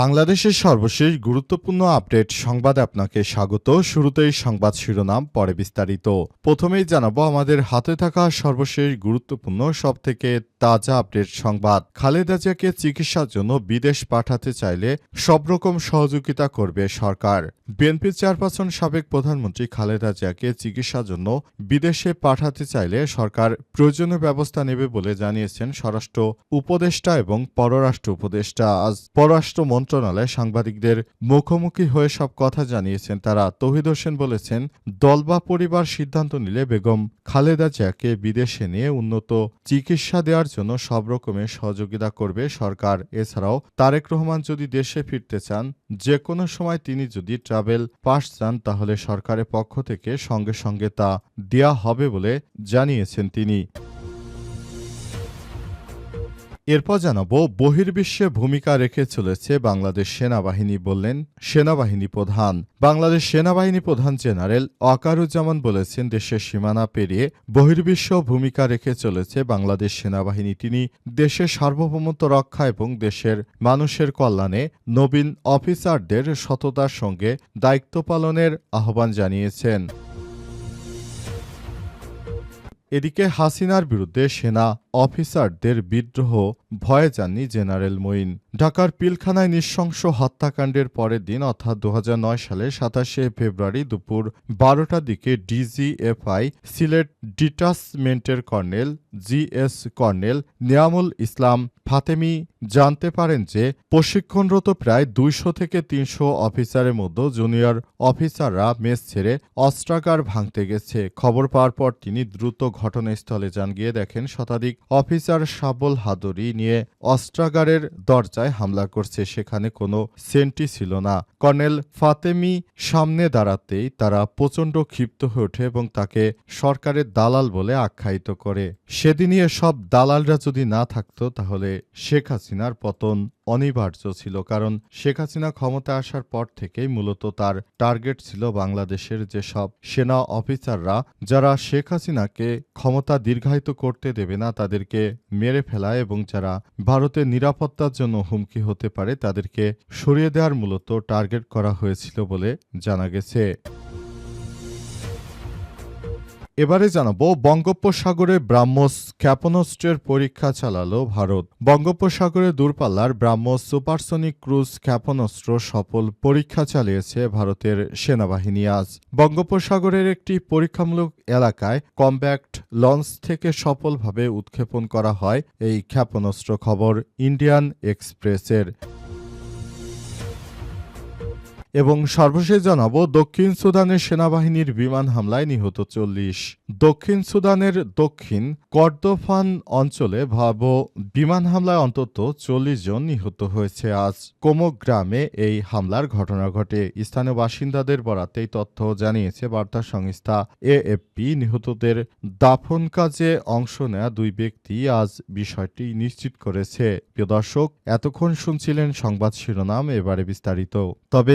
বাংলাদেশের সর্বশেষ গুরুত্বপূর্ণ আপডেট সংবাদে আপনাকে স্বাগত। শুরুতেই সংবাদ শিরোনাম, পরে বিস্তারিত। প্রথমেই জানাব, আমাদের হাতে থাকা সর্বশেষ গুরুত্বপূর্ণ, সবথেকে তাজা আপডেট সংবাদ। খালেদা জিয়াকে চিকিৎসার জন্য বিদেশ পাঠাতে চাইলে সব রকম সহযোগিতা করবে সরকার। বিএনপির চেয়ারপারসন সাবেক প্রধানমন্ত্রী খালেদা জিয়াকে চিকিৎসার জন্য বিদেশে পাঠাতে চাইলে সরকার প্রয়োজনীয় ব্যবস্থা নেবে বলে জানিয়েছেন স্বরাষ্ট্র উপদেষ্টা এবং পররাষ্ট্র উপদেষ্টা। আজ পররাষ্ট্র মন্ত্রণালয়ে সাংবাদিকদের মুখোমুখি হয়ে সব কথা জানিয়েছেন তারা। তহিদ হোসেন বলেছেন, দল বা পরিবার সিদ্ধান্ত নিলে বেগম খালেদা জিয়াকে বিদেশে নিয়ে উন্নত চিকিৎসা দেওয়ার জন্য সব রকমের সহযোগিতা করবে সরকার। এছাড়াও তারেক রহমান যদি দেশে ফিরতে চান যে কোনো সময় তিনি যদি ট্রাভেল পাস চান, তাহলে সরকারের পক্ষ থেকে সঙ্গে সঙ্গে তা দেয়া হবে বলে জানিয়েছেন তিনি। এরপর জানাব বহির্বিশ্বে ভূমিকা রেখে চলেছে বাংলাদেশ সেনাবাহিনী বললেন সেনাবাহিনী প্রধান। বাংলাদেশ সেনাবাহিনী প্রধান জেনারেল অকারুজ্জামান বলেছেন দেশের সীমানা পেরিয়ে বহির্বিশ্ব ভূমিকা রেখে চলেছে বাংলাদেশ সেনাবাহিনী। তিনি দেশের সার্বভৌমত্ব রক্ষা এবং দেশের মানুষের কল্যাণে নবীন অফিসারদের সততার সঙ্গে দায়িত্ব পালনের আহ্বান জানিয়েছেন। এদিকে হাসিনার বিরুদ্ধে সেনা অফিসারদের বিদ্রোহ ভয়ে যাননি জেনারেল মঈন। ঢাকার পিলখানায় নৃশংস হত্যাকাণ্ডের পরের দিন, অর্থাৎ দু সালে সাতাশে ফেব্রুয়ারি দুপুর বারোটার দিকে DGFI, Sylhet ডিটাচমেন্টের colonel GS colonel Niamul Islam Fatemi জানতে পারেন যে, প্রশিক্ষণরত প্রায় দুইশো থেকে তিনশো অফিসারের মধ্যে জুনিয়র অফিসাররা মেস ছেড়ে অস্ত্রাগার ভাঙতে গেছে। খবর পাওয়ার পর তিনি দ্রুত ঘটনাস্থলে যান। গিয়ে দেখেন শতাধিক অফিসার সাবল হাদুরি নিয়ে অস্ত্রাগারের দরজায় হামলা করছে। সেখানে কোনো সেন্টি ছিল না। কর্নেল ফাতেমি সামনে দাঁড়াতেই তারা প্রচণ্ড ক্ষিপ্ত হয়ে ওঠে এবং তাকে সরকারের দালাল বলে আখ্যায়িত করে। সেদিনই সব দালালরা যদি না থাকত, তাহলে শেখ হাসিনার পতন অনিবার্য ছিল, কারণ শেখ হাসিনা ক্ষমতা আসার পর থেকেই মূলত তার টার্গেট ছিল বাংলাদেশের যেসব সেনা অফিসাররা যারা শেখ হাসিনাকে ক্ষমতা দীর্ঘায়িত করতে দেবে না, তাদেরকে মেরে ফেলা এবং যারা ভারতের নিরাপত্তার জন্য হুমকি হতে পারে, তাদেরকে সরিয়ে দেওয়ার মূলত টার্গেট করা হয়েছিল বলে জানা গেছে। এবারে জানাব, বঙ্গোপসাগরে ব্রাহ্মস ক্ষেপণাস্ত্রের পরীক্ষা চালালো ভারত। বঙ্গোপসাগরে দূরপাল্লার ব্রাহ্মস সুপারসনিক ক্রুজ ক্ষেপণাস্ত্র সফল পরীক্ষা চালিয়েছে ভারতের সেনাবাহিনী আজ। বঙ্গোপসাগরের একটি পরীক্ষামূলক এলাকায় কম্ব্যাক্ট লঞ্চ থেকে সফলভাবে উৎক্ষেপণ করা হয় এই ক্ষেপণাস্ত্র খবর ইন্ডিয়ান এক্সপ্রেসের। এবং সর্বশেষ জানাব, দক্ষিণ সুদানের সেনাবাহিনীর বিমান হামলায় নিহত চল্লিশ। দক্ষিণ সুদানের দক্ষিণ কর্দোফান অঞ্চলে ভাব বিমান হামলায় অন্তত চল্লিশ জন নিহত হয়েছে আজ। কোমো গ্রামে এই হামলার ঘটনা ঘটে। স্থানীয় বাসিন্দাদের বরাতে এই তথ্য জানিয়েছে বার্তা সংস্থা এএফপি। নিহতদের দাফন কাজে অংশ নেয়া দুই ব্যক্তি আজ বিষয়টি নিশ্চিত করেছে। প্রিয় দর্শক, এতক্ষণ শুনছিলেন সংবাদ শিরোনাম, এবারে বিস্তারিত। তবে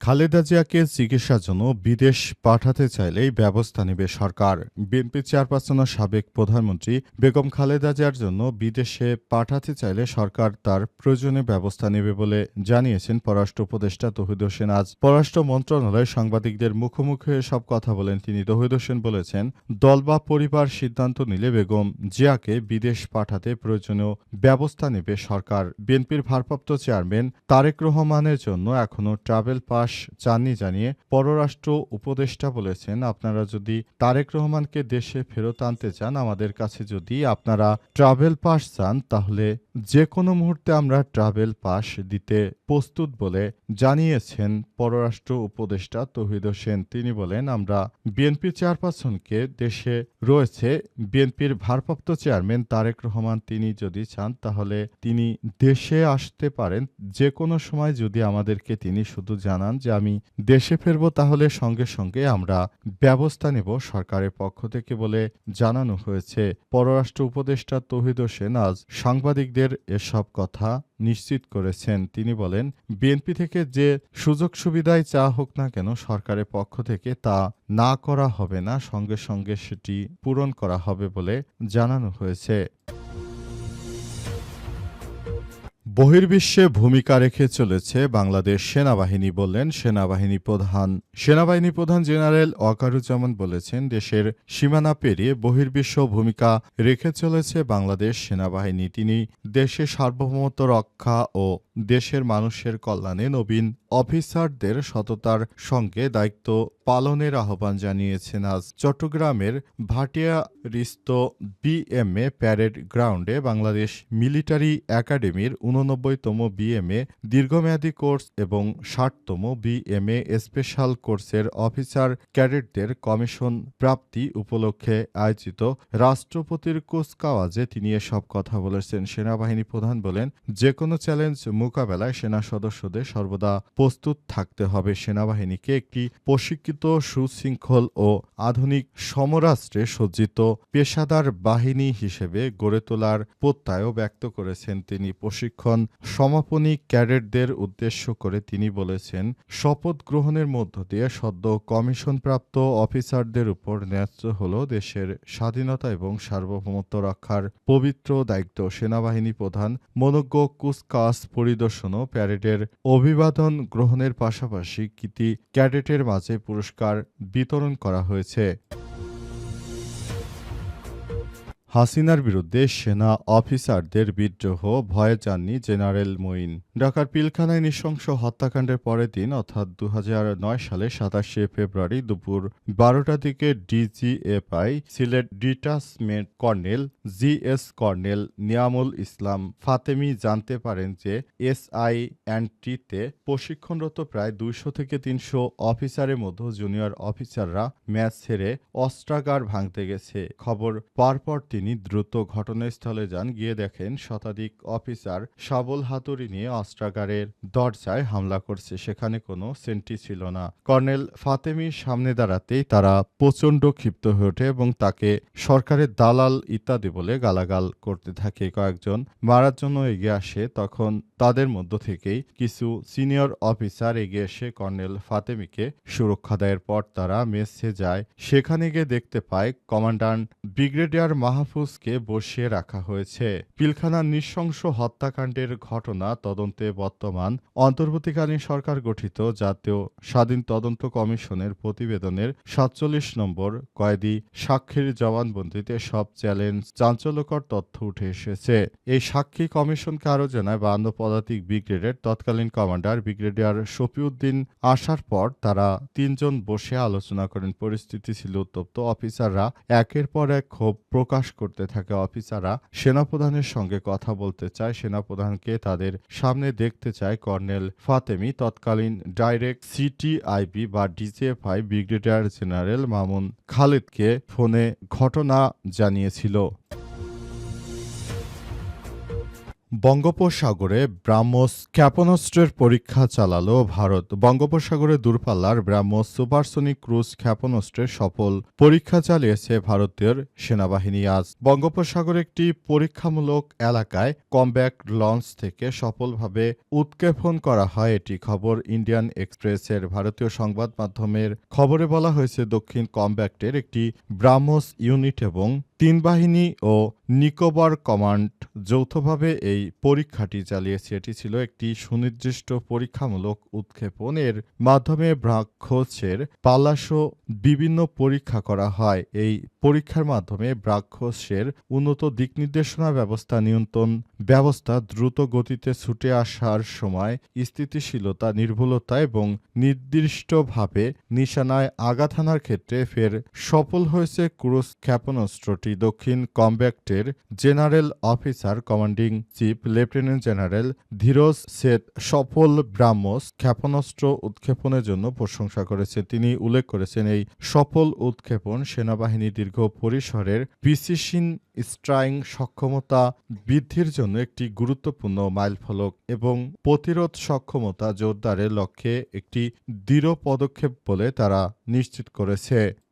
খালেদা জিয়াকে চিকিৎসার জন্য বিদেশ পাঠাতে চাইলেই ব্যবস্থা নেবে সরকার। বিএনপি চেয়ারপারসন ও সাবেক প্রধানমন্ত্রী বেগম খালেদা জিয়ার জন্য বিদেশে পাঠাতে চাইলে সরকার তার প্রয়োজনীয় ব্যবস্থা নেবে বলে জানিয়েছেন পররাষ্ট্র উপদেষ্টা তহিদ হোসেন। আজ পররাষ্ট্র মন্ত্রণালয় সাংবাদিকদের মুখোমুখি হয়ে সব কথা বলেন তিনি। তহিদ হোসেন বলেছেন, দল বা পরিবার সিদ্ধান্ত নিলে বেগম জিয়াকে বিদেশ পাঠাতে প্রয়োজনীয় ব্যবস্থা নেবে সরকার। বিএনপির ভারপ্রাপ্ত চেয়ারম্যান তারেক রহমানের জন্য এখনও ট্রাভেল পাস চাননি জানিয়ে পররাষ্ট্র উপদেষ্টা বলেছেন, আপনারা যদি তারেক রহমানকে দেশে ফেরত আনতে চান, আমাদের কাছে যদি আপনারা ট্রাভেল পাস চান, তাহলে যে কোনো মুহূর্তে আমরা ট্রাভেল পাস দিতে প্রস্তুত বলে জানিয়েছেন পররাষ্ট্র উপদেষ্টা তৌহিদ হোসেন। তিনি বলেন, আমরা বিএনপি চেয়ারপারসনকে দেশে রয়েছে। বিএনপির ভারপ্রাপ্ত চেয়ারম্যান তারেক রহমান, তিনি যদি চান, তাহলে তিনি দেশে আসতে পারেন। যে কোনো সময় যদি আমাদেরকে তিনি শুধু জানান যে, আমি দেশে ফিরব, তাহলে সঙ্গে সঙ্গে আমরা ব্যবস্থা নেব সরকারের পক্ষ থেকে বলে জানানো হয়েছে। পররাষ্ট্র উপদেষ্টা তৌহিদ হোসেন আজ সাংবাদিকদের এসব কথা নিশ্চিত করেছেন। তিনি বলেন, বিএনপি থেকে যে সুযোগ সুবিধায় চা হোক না কেন সরকারের পক্ষ থেকে তা না করা হবে না, সঙ্গে সঙ্গে সেটি পূরণ করা হবে বলে জানানো হয়েছে। বহির্বিশ্বে ভূমিকা রেখে চলেছে বাংলাদেশ সেনাবাহিনী বললেন সেনাবাহিনী প্রধান। সেনাবাহিনী প্রধান জেনারেল ওয়াকারুজ্জামান বলেছেন দেশের সীমানা পেরিয়ে বহির্বিশ্ব ভূমিকা রেখে চলেছে বাংলাদেশ সেনাবাহিনী। তিনি দেশের সার্বভৌমত্ব রক্ষা ও দেশের মানুষের কল্যাণে নবীন অফিসারদের সততার সঙ্গে দায়িত্ব পালনের আহ্বান জানিয়েছেন আজ। চট্টগ্রামের ভাটিয়া রিস্ত বিএমএ প্যারেড গ্রাউন্ডে বাংলাদেশ মিলিটারি একাডেমির উননব্বইতম বিএমএ, দীর্ঘমেয়াদী কোর্স এবং ষাটতম বিএমএ স্পেশাল কোর্সের অফিসার ক্যাডেটদের কমিশন প্রাপ্তি উপলক্ষে আয়োজিত রাষ্ট্রপতির কুচকাওয়াজে তিনি এসব কথা বলেছেন। সেনাবাহিনী প্রধান বলেন যে কোনো চ্যালেঞ্জ মোকাবেলায় সেনা সদস্যদের সর্বদা প্রস্তুত থাকতে হবে। সেনাবাহিনীকে একটি প্রশিক্ষিত, সুশৃঙ্খল ও আধুনিক সমরাষ্ট্রে সজ্জিত পেশাদার বাহিনী হিসেবে গড়ে তোলার প্রত্যয়ও ব্যক্ত করেছেন তিনি। প্রশিক্ষণ সমাপনী ক্যাডেটদের উদ্দেশ্য করে তিনি বলেছেন, শপথ গ্রহণের মধ্য দিয়ে সদ্য কমিশনপ্রাপ্ত অফিসারদের উপর ন্যস্ত হল দেশের স্বাধীনতা এবং সার্বভৌমত্ব রক্ষার পবিত্র দায়িত্ব। সেনাবাহিনী প্রধান মনোজ্ঞ কুচকাওয়াজ পরিদর্শন ও প্যারেডের অভিবাদন গ্রহণের পাশাপাশি কৃতি ক্যাডেটের মাঝে পুরস্কার বিতরণ করা হয়েছে। হাসিনার বিরুদ্ধে সেনা অফিসারদের বিদ্রোহ, ভয়ে যাননি জেনারেল মঈন। ঢাকার পিলখানায় নৃশংস হত্যাকাণ্ডের পরের দিন, অর্থাৎ দু সালে সাতাশে ফেব্রুয়ারি দুপুর বারোটার দিকে DGFI Sylhet detachment colonel G S colonel Niamul Islam Fatemi জানতে পারেন যে এসআই অ্যান্টিতে প্রশিক্ষণরত প্রায় দুইশো থেকে তিনশো অফিসারের মধ্যে জুনিয়র অফিসাররা ম্যাচ ছেড়ে অস্ত্রাগার ভাঙতে গেছে। খবর পার পর তিনি দ্রুত ঘটনাস্থলে যান, গিয়ে দেখেন শতাধিক অফিসার শাবল হাতুড়ি নিয়ে অস্ত্রাগারের দরজায় হামলা করছে। সেখানে কোনো সেন্টি ছিল না। কর্নেল ফাতেমির সামনে দাঁড়াতেই তারা প্রচণ্ড ক্ষিপ্ত হয়ে ওঠে এবং তাকে সরকারের দালাল ইত্যাদি বলে গালাগাল করতে থাকে। কয়েকজন মারার জন্য এগিয়ে আসে, তখন তাদের মধ্য থেকেই কিছু সিনিয়র অফিসার এগিয়ে এসে কর্নেল ফাতেমিকে সুরক্ষা দেয়ের পর তারা মেসে যায়। সেখানে গিয়ে দেখতে পায় কমান্ডান্ট ব্রিগেডিয়ার মাহফুজকে বসিয়ে রাখা হয়েছে। পিলখানার নৃশংস হত্যাকাণ্ডের ঘটনা তদন্তে বর্তমান অন্তর্বর্তীকালীন সরকার গঠিত জাতীয় স্বাধীন তদন্ত কমিশনের প্রতিবেদনের সাতচল্লিশ নম্বর কয়েদি সাক্ষীর জবানবন্দিতে সব চ্যালেঞ্জ চাঞ্চল্যকর তথ্য উঠে এসেছে। এই সাক্ষী কমিশনকে আরও জানায়, বান্ন পদাতিক ব্রিগেডের তৎকালীন কমান্ডার ব্রিগেডিয়ার শফিউদ্দিন আসার পর তারা তিনজন বসে আলোচনা করেন। পরিস্থিতি ছিল উত্তপ্ত। অফিসাররা একের পর এক ক্ষোভ প্রকাশ করতে থাকে অফিসাররা সেনাপ্রধানের সঙ্গে কথা বলতে চায়। সেনাপ্রধানকে তাদের সামনে দেখতে চায় কর্নেল ফাতেমি, তৎকালীন ডাইরেক্ট সিটিআইবি বা ডিজিএফআই ব্রিগেডিয়ার জেনারেল মামুন খালেদকে ফোনে ঘটনা জানিয়েছিল। বঙ্গোপসাগরে ব্রাহ্মস ক্ষেপণাস্ত্রের পরীক্ষা চালালো ভারত। বঙ্গোপসাগরে দূরপাল্লার ব্রাহ্মস সুপারসনিক ক্রুজ ক্ষেপণাস্ত্রের সফল পরীক্ষা চালিয়েছে ভারতীয় সেনাবাহিনী আজ। বঙ্গোপসাগর একটি পরীক্ষামূলক এলাকায় কমব্যাক্ট লঞ্চ থেকে সফলভাবে উৎক্ষেপণ করা হয়। এটি খবর ইন্ডিয়ান এক্সপ্রেসের ভারতীয় সংবাদ মাধ্যমের খবরে বলা হয়েছে, দক্ষিণ কমব্যাক্টের একটি ব্রাহ্মস ইউনিট এবং তিন বাহিনী ও নিকোবর কমান্ড যৌথভাবে এই পরীক্ষাটি চালিয়েছে। এটি ছিল একটি সুনির্দিষ্ট পরীক্ষামূলক উৎক্ষেপণ। এর মাধ্যমে ব্রাক্ষসের পালাশো বিভিন্ন পরীক্ষা করা হয়। এই পরীক্ষার মাধ্যমে ব্রাক্ষসের উন্নত দিক নির্দেশনা ব্যবস্থা, নিয়ন্ত্রণ ব্যবস্থা দ্রুত গতিতে ছুটে আসার সময় স্থিতিশীলতা, নির্ভুলতা এবং নির্দিষ্টভাবে নিশানায় আঘাত হানার ক্ষেত্রে ফের সফল হয়েছে ক্রুজ ক্ষেপণাস্ত্রটি। দক্ষিণ কমব্যাক্টের general officer officer, commanding chief, lieutenant general Dhiraj Seth সফল ব্রাহ্মস ক্ষেপণাস্ত্র উৎক্ষেপণের জন্য প্রশংসা করেছেন। তিনি উল্লেখ করেছেন, এই সফল উৎক্ষেপণ সেনাবাহিনী দীর্ঘ পরিসরের পিসিসিন স্ট্রাইং সক্ষমতা বৃদ্ধির জন্য একটি গুরুত্বপূর্ণ মাইলফলক এবং প্রতিরোধ সক্ষমতা জোরদারের লক্ষ্যে একটি দৃঢ় পদক্ষেপ বলে তারা নিশ্চিত করেছে।